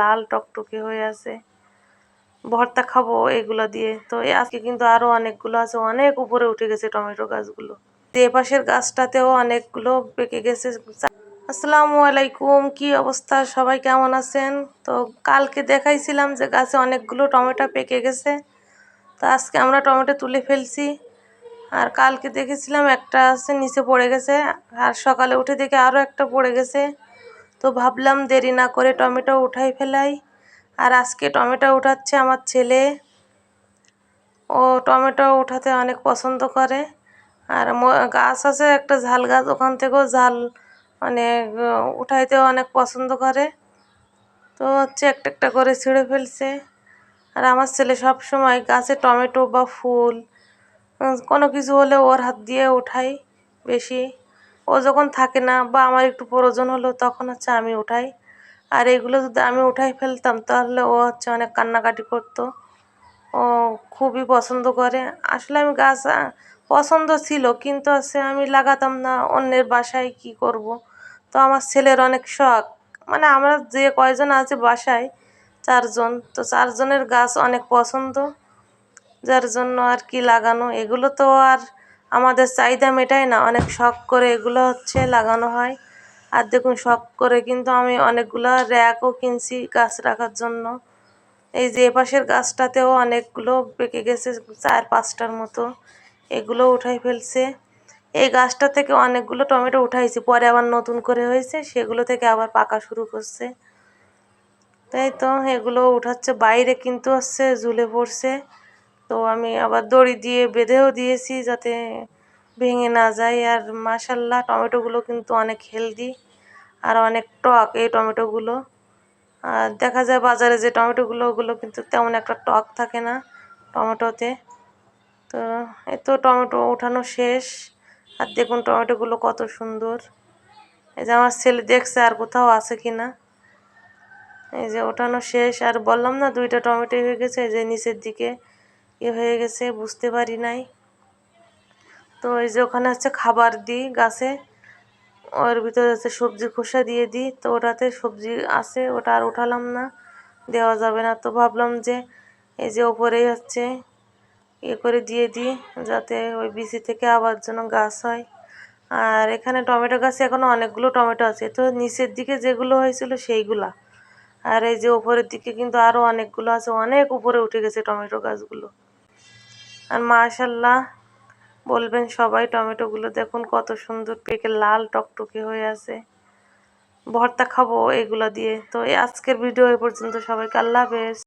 লাল টকটকে হয়ে আছে। ভর্তা খাব এগুলো দিয়ে। তো আজকে কিন্তু আরও অনেকগুলো আছে, অনেক উপরে উঠে গেছে টমেটো গাছগুলো। পাশের গাছটাতেও অনেকগুলো পেকে গেছে। আসসালামু আলাইকুম, কি অবস্থা? সবাই কেমন আছেন? তো কালকে দেখাইছিলাম যে গাছে অনেকগুলো টমেটো পেকে গেছে। তো আজকে আমরা টমেটো তুলে ফেলছি। আর কালকে দেখেছিলাম একটা আছে, নিচে পড়ে গেছে। আর সকালে উঠে দেখে আরও একটা পড়ে গেছে। তো ভাবলাম দেরি না করে টমেটো উঠাই ফেলাই। আর আজকে টমেটো উঠাচ্ছে আমার ছেলে। ও টমেটো উঠাতে অনেক পছন্দ করে। আর গাছ আছে, একটা ঝাল গাছ, ওখান থেকেও ঝাল মানে উঠাইতেও অনেক পছন্দ করে। তো হচ্ছে একটা একটা করে ছিঁড়ে ফেলছে। আর আমার ছেলে সব সময় গাছে টমেটো বা ফুল কোনো কিছু হলে ওর হাত দিয়ে উঠাই বেশি। ও যখন থাকে না বা আমার একটু প্রয়োজন হলো, তখন হচ্ছে আমি উঠাই। আর এগুলো যদি আমি উঠাই ফেলতাম, তাহলে ও হচ্ছে অনেক কান্নাকাটি করতো। ও খুবই পছন্দ করে। আসলে আমি গাছ পছন্দ ছিল, কিন্তু হচ্ছে আমি লাগাতাম না, অন্যের বাসায় কি করব? তো আমার ছেলের অনেক শখ। মানে আমরা যে কয়জন আছে বাসায়, চারজন। তো চারজনের গাছ অনেক পছন্দ। যার জন্য আর কি লাগানো। এগুলো তো আর আমাদের চাহিদা মেটায় না, অনেক শখ করে এগুলো হচ্ছে লাগানো হয়। আর দেখুন, শখ করে কিন্তু আমি অনেকগুলো র্যাকও কিনছি গাছ রাখার জন্য। এই যে এপাশের গাছটাতেও অনেকগুলো পেকে গেছে চার পাঁচটার মতো, এগুলো উঠাই ফেলছে। এই গাছটা থেকে অনেকগুলো টমেটো উঠাইছি, পরে আবার নতুন করে হয়েছে, সেগুলো থেকে আবার পাকা শুরু করছে। তাই তো, এগুলো উঠাচ্ছে, বাইরে কিন্তু হচ্ছে ঝুলে পড়ছে। তো আমি আবার দড়ি দিয়ে বেঁধেও দিয়েছি যাতে ভেঙে না যায়। আর মাসাল্লাহ টমেটোগুলো কিন্তু অনেক হেলদি আর অনেক টক এই টমেটোগুলো। আর দেখা যায় বাজারে যে টমেটোগুলো, ওগুলো কিন্তু তেমন একটা টক থাকে না টমেটোতে। তো এই তো টমেটো ওঠানো শেষ। আর দেখুন টমেটোগুলো কত সুন্দর। এই যে আমার ছেলে দেখছে আর কোথাও আছে কি না। এই যে ওঠানো শেষ। আর বললাম না, দুইটা টমেটো হয়ে গেছে, এই যে নিচের দিকে। ইয়ে হয়ে গেছে, বুঝতে পারি নাই। তো এই যে ওখানে হচ্ছে খাবার দিই গাছে, ওর ভিতরে হচ্ছে সবজি খোসা দিয়ে দিই। তো ওটাতে সবজি আছে, ওটা আর উঠালাম না, দেওয়া যাবে না। তো ভাবলাম যে এই যে ওপরেই হচ্ছে ইয়ে করে দিয়ে দিই, যাতে ওই বিচি থেকে আবার যেন গাছ হয়। আর এখানে টমেটো গাছে এখনও অনেকগুলো টমেটো আছে। তো নিচের দিকে যেগুলো হয়েছিল সেইগুলা। আর এই যে ওপরের দিকে কিন্তু আরও অনেকগুলো আছে, অনেক উপরে উঠে গেছে টমেটো গাছগুলো। আর মাশাল্লাহ, বলবেন সবাই টমেটোগুলো দেখুন কত সুন্দর পেকে লাল টকটকে হয়ে আছে। ভর্তা খাব এগুলো দিয়ে। তো আজকের ভিডিও এ পর্যন্ত সবাইকে আল্লাহ হাফেজ।